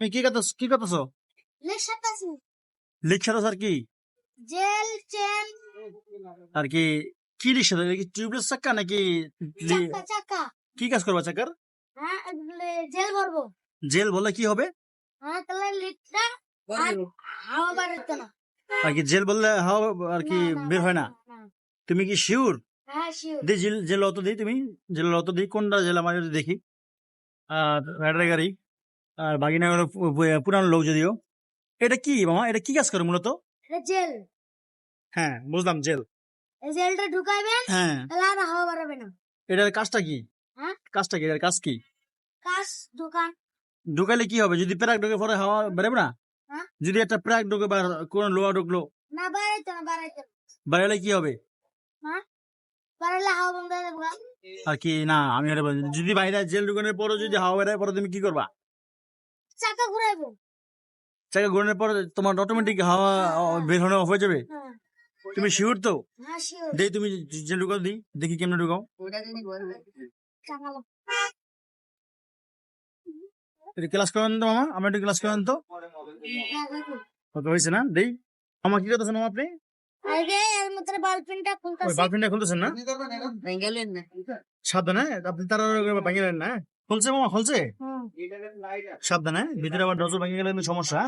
তুমি কি করতেছ কি করতেছো লিখছে তো স্যার কি? Jail chain. আর কি কি লিখছে তো কি টিউবলেস চাক্কা নাকি চাকা চাকা। কি কাজ করবা চাকার? হ্যাঁ জেল ভরবো। জেল বলে কি হবে? হ্যাঁ তাহলে লিটটা আর হাওয়া বাড়াতে না। আর কি জেল বললে হাওয়া আর কি বের হয় না। তুমি কি শিওর? হ্যাঁ শিওর। দি জেল জেল অত দিই তুমি। জেল অত দিই কোনটা জেল আমার যদি দেখি। আর গাড়ি। আর বাগিনা হলো পুরানো লোক যদিও। এটা কি মামা? এটা কি কাজ করে মূলত? এটা জেল। হ্যাঁ বুঝলাম জেল। এই জেলটা ঢুকাইবেন হ্যাঁ। তাহলে আর হাওয়া বাড়াবে না। এটার কাজটা কি? হ্যাঁ? কাজটা কি? এটার কাজ কি? কাজ দোকান। ঢুকাইলে কি হবে? যদি প্রাক ঢুকে পরে হাওয়া বেরোবে না? হ্যাঁ? যদি একটা প্রাক ঢুকে বা কোন লোহা ঢুকলো? না বাড়াইতে না বাড়াইতে না। বেরোলে কি হবে? বাড়াইলে হাওয়া বন্ধ হয়ে যাবে আর কি না আমি যদি বাইরে জেল ঢুকানোর পরে যদি হাওয়া বেরোয় পরে তুমি কি করবা? চাকা ঘুরাইবো। চাকা ঘোরানোর পরে তোমার অটোমেটিক হাওয়া বের হয়ে হয়ে যাবে? হ্যাঁ। তুমি শিওর তো? হ্যাঁ দেই তুমি ঢুকাও দিই দেখি কেমনে ঢুকাও। একটু ক্লাস করেন তো মামা আমি একটু ক্লাস করেন তো। হ্যাঁ, হয়েছে না? দেই। মামা কি করতেছেন মামা আপনি? খুলতেছেন না? সাবধানে আপনি তারা না খুলছে মামা খুলছে? সাবধানে, ভিতরে আবার নজর ভেঙে গেলে সমস্যা।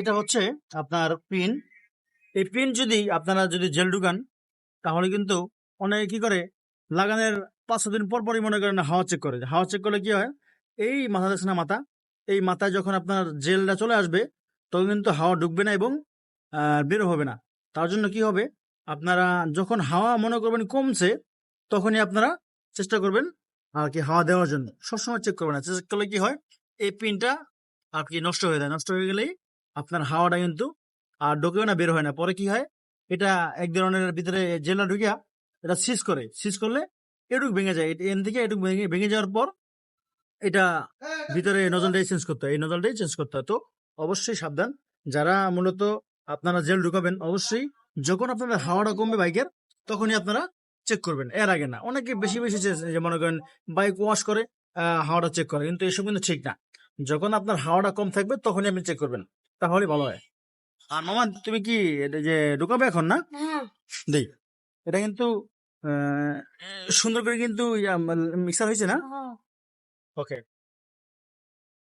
এটা হচ্ছে আপনার পিন এই পিন যদি আপনারা যদি জেল ঢুকান, তাহলে কিন্তু অনেকে কি করে, লাগানোর পাঁচ দিন পর পরই মনে করেন হাওয়া চেক করে। হাওয়া চেক করলে কি হয়, এই মাথা দেখছে না মাথা, এই মাথায় যখন আপনার জেলটা চলে আসবে, তখন কিন্তু হাওয়া ঢুকবে না এবং বের হবে না। তার জন্য কি হবে, আপনারা যখন হাওয়া মনে করবেন কমছে, তখনই আপনারা চেষ্টা করবেন আর কি হাওয়া দেওয়ার জন্য। সবসময় চেক করবেন না। চেক করলে কি হয়? এই পিনটা আর কি নষ্ট হয়ে যায়। নষ্ট হয়ে গেলেই আপনার হাওয়াটা কিন্তু আর ঢোকেও না, বের হয় না। পরে কি হয়? এটা এক ধরনের ভিতরে জেলা ঢুকিয়া এটা সিজ করে। সিজ করলে এটুক ভেঙে যায়। এন থেকে এটুক ভেঙে ভেঙে যাওয়ার পর এটা ভিতরে নজলটাই চেঞ্জ করতে হয়। এই নজলটাই চেঞ্জ করতে হয়। তো অবশ্যই সাবধান। যারা মূলত আপনারা জেল ঢুকাবেন, অবশ্যই যখন আপনাদের হাওয়াটা কমবে বাইকের, তখনই আপনারা চেক করবেন এর আগে না। অনেকে বেশি বেশি যে- যে মনে করেন বাইক ওয়াশ করে হাওয়াটা চেক করে কিন্তু এসব কিন্তু ঠিক না। যখন আপনার হাওয়াটা কম থাকবে তখনই আপনি চেক করবেন তাহলে ভালো হয়। আর মামা তুমি কি যে ঢুকাবে এখন না? দেখ এটা কিন্তু সুন্দর করে কিন্তু মিক্সার হয়েছে না? হ্যাঁ। ওকে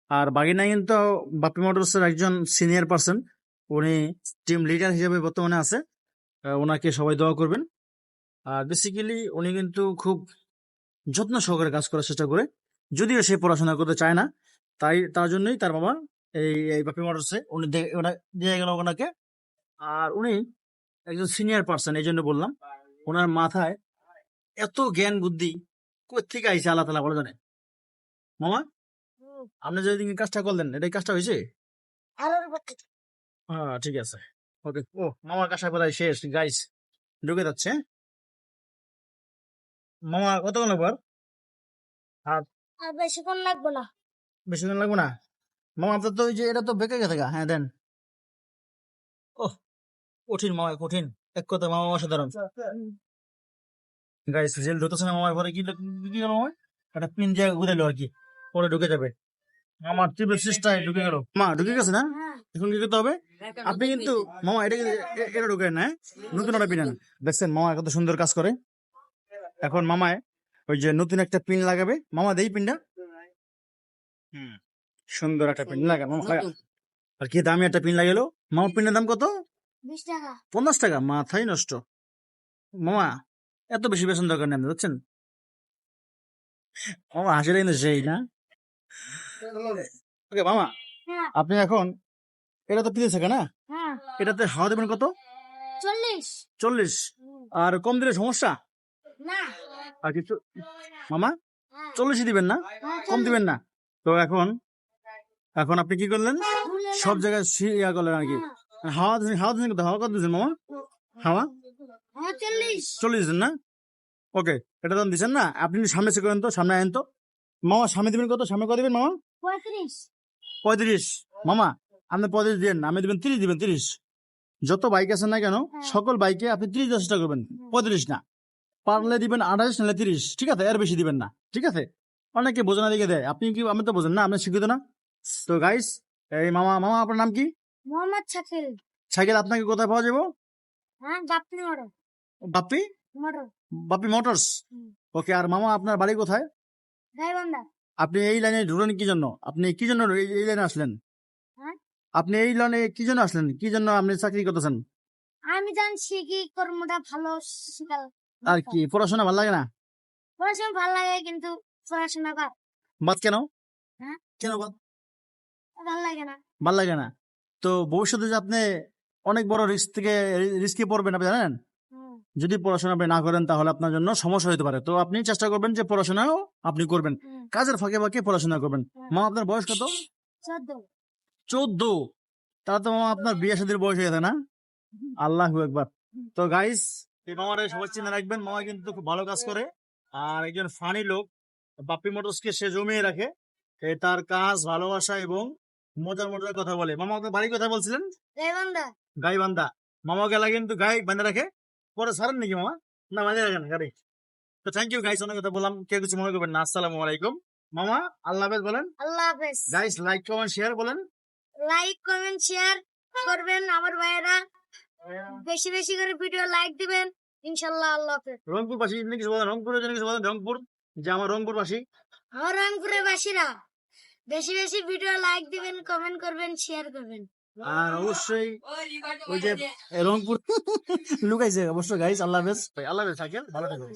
আর বাকি বাগিনা কিন্তু বাপি মোটরস এর একজন সিনিয়র পার্সন উনি টিম লিডার হিসেবে বর্তমানে আছে। ওনাকে সবাই দোয়া করবেন। বেসিক্যালি উনি কিন্তু খুব যত্ন সহকারে কাজ করার চেষ্টা করে। যদিও সে পড়াশোনা করতে চায় না তাই তার জন্যই তার বাবা এই এই বাপি মোটরসে উনি দিয়ে গেল ওনাকে। আর উনি একজন সিনিয়র পার্সন এই জন্য বললাম ওনার মাথায় এত জ্ঞান বুদ্ধি কোথেকে আইসে আল্লাহ তালা বলে জানে মামা। আপনি যদি কাজটা করলেন এটাই কাজটা হয়েছে? হ্যাঁ ঠিক আছে। ওকে ও মামার কাজটা বোধহয় শেষ গাইস ঢুকে যাচ্ছে হ্যাঁ? মামা কতক্ষণ লাগবে আর? আর বেশিক্ষণ লাগবে না। বেশিক্ষণ লাগবে না? মামা আপনার তো ওই যে এটা তো বেঁকে গেছে গা। হ্যাঁ দেন। ও কঠিন মামা কঠিন। এক কথা মামা অসাধারণ। গাইস জেল ঢুকতেছে না মামার পরে কি কি গেল মামা? একটা পিন দিয়ে ঘুরাইলো আর কি। পরে ঢুকে যাবে। আমার তীব্র চেষ্টায় ঢুকে গেল। মা ঢুকে গেছে না? হ্যাঁ। এখন কি করতে হবে? আপনি কিন্তু মামা এটা কিন্তু এটা ঢুকে না হ্যাঁ? নতুন একটা পিন আনেন। দেখছেন মামা কত সুন্দর কাজ করে। এখন মামায় ওই যে নতুন একটা পিন লাগাবে। মামা দেই পিনটা হুম সুন্দর একটা পিন লাগান মামা লাগা। আর কি দামি একটা পিন লাগালো? মামা পিনের দাম কত? পঞ্চাশ টাকা? মাথাই নষ্ট। মামা এত বেশি বেতন দরকার নেই আপনি বুঝছেন? মামা হাসিটা কিন্তু সেই না? ওকে মামা হ্যাঁ। আপনি এখন এটা তো পিঁধে থাকে না? হ্যাঁ। এটাতে হাওয়া দেবেন কত? চল্লিশ। চল্লিশ। আর কম দিলে সমস্যা? আর কিছু মামা হ্যাঁ। চল্লিশই দিবেন না? হ্যাঁ, কম চল্লিশ। দিবেন না। তো এখন এখন আপনি কি করলেন? সব জায়গায় সি- ইয়া করলেন আর কি। হ্যাঁ। হাওয়া দিয়েছেন হাওয়া দিয়েছেন হাওয়া কত দিয়েছেন মামা? হাওয়া? চল্লিশ। চল্লিশ দিন না? ওকে এটা তো দিচ্ছেন না। আপনি সামনে চেক করেন তো সামনে আনেন তো। মামা সামনে দিবেন কত? সামনে কত দিবেন মামা? পঁয়ত্রিশ। পঁয়ত্রিশ। মামা আপনি পঁয়ত্রিশ দিবেন আমি দিবেন তিরিশ দিবেন তিরিশ। যত বাইক আছে না কেন। সকল বাইকে আপনি তিরিশ চেষ্টা করবেন। পঁয়ত্রিশ না। পারলে দিবেন আঠাশ নাহলে তিরিশ। ঠিক আছে? এর বেশি দিবেন না। ঠিক আছে? অনেকে বোঝে না দিকে দেয়। আপনি কি আমি তো বোঝেন না আপনি শিক্ষিত না? তো গাইস এই মামা মামা আপনার নাম কি? মোহাম্মদ শাকিল। সাইকেল আপনাকে কোথায় পাওয়া যাব? হ্যাঁ বাপনি মোড়ো বাপ্পি? মোড়ো বাপ্পি মোটরস? ওকে আর মামা আপনার বাড়ি কোথায়? গাইবান্ধা। আপনি এই লাইনে ঢুকলেন কি জন্য? আপনি কি জন্য এই লাইনে আসলেন? হ্যাঁ? আপনি এই লাইনে কি জন্য আসলেন? কি জন্য আপনি চাকরি করতেছেন? আমি জানছি কি কর্মটা ভালো আর কি পড়াশোনা ভালো লাগে না? পড়াশোনা ভালো লাগে কিন্তু পড়াশোনা বাদ বাদ কেন? হ্যাঁ? কেন বাদ? ভালো লাগে না। ভালো লাগে না। তো ভবিষ্যতে যে আপনি অনেক বড় রিস্ক থেকে রিস্কে পড়বেন আপনি জানেন? যদি পড়াশোনা আপনি না করেন তাহলে আপনার জন্য সমস্যা হতে পারে। তো আপনি চেষ্টা করবেন যে পড়াশোনাও আপনি করবেন। কাজের ফাঁকে ফাঁকে পড়াশোনা করবেন। মা আপনার বয়স কত? চোদ্দ। তাহলে তো মামা আপনার বিয়ে সাথীর বয়স হয়ে গেছে না? আল্লাহ একবার তো গাইস এই মামারে সবাই চিনে রাখবেন। মামা কিন্তু খুব ভালো কাজ করে। আর একজন ফানি লোক। বাপ্পি মোটরসকে সে জমিয়ে রাখে। তার কাজ ভালোবাসা এবং মজার মজার কথা বলে। মামা আপনার কথা বলছিলেন? গাইবান্ধা। মামা গেলা কিন্তু গাই বান্ধা রাখে। পরে ছাড়েন নাকি মামা? না রাখেন গাড়ি। তো থ্যাংক ইউ গাইস অনেক কথা বললাম। কেউ কিছু মনে করবেন না। আসসালামু আলাইকুম। মামা আল্লাহ হাফেজ বলেন। আল্লাহ হাফেজ। গাইস লাইক কমেন্ট শেয়ার বলেন। লাইক কমেন্ট শেয়ার করবেন আমার ভাইয়েরা। বেশি বেশি করে ভিডিও লাইক দিবেন। ইনশাল্লাহ আল্লাহ হাফেজ। রংপুর বাসী আপনি কিছু বলেন? রংপুরের জন্য কিছু বলেন? রংপুর যে আমার রংপুর বাসী আমার রংপুরের বাসীরা বেশি বেশি ভিডিও লাইক দিবেন কমেন্ট করবেন শেয়ার করবেন। আর অবশ্যই ওই যে রংপুর লুকাইছে। অবশ্যই গাইস আল্লাহ হাফেজ। ভাই আল্লাহ হাফেজ থাকেন ভালো থাকবেন।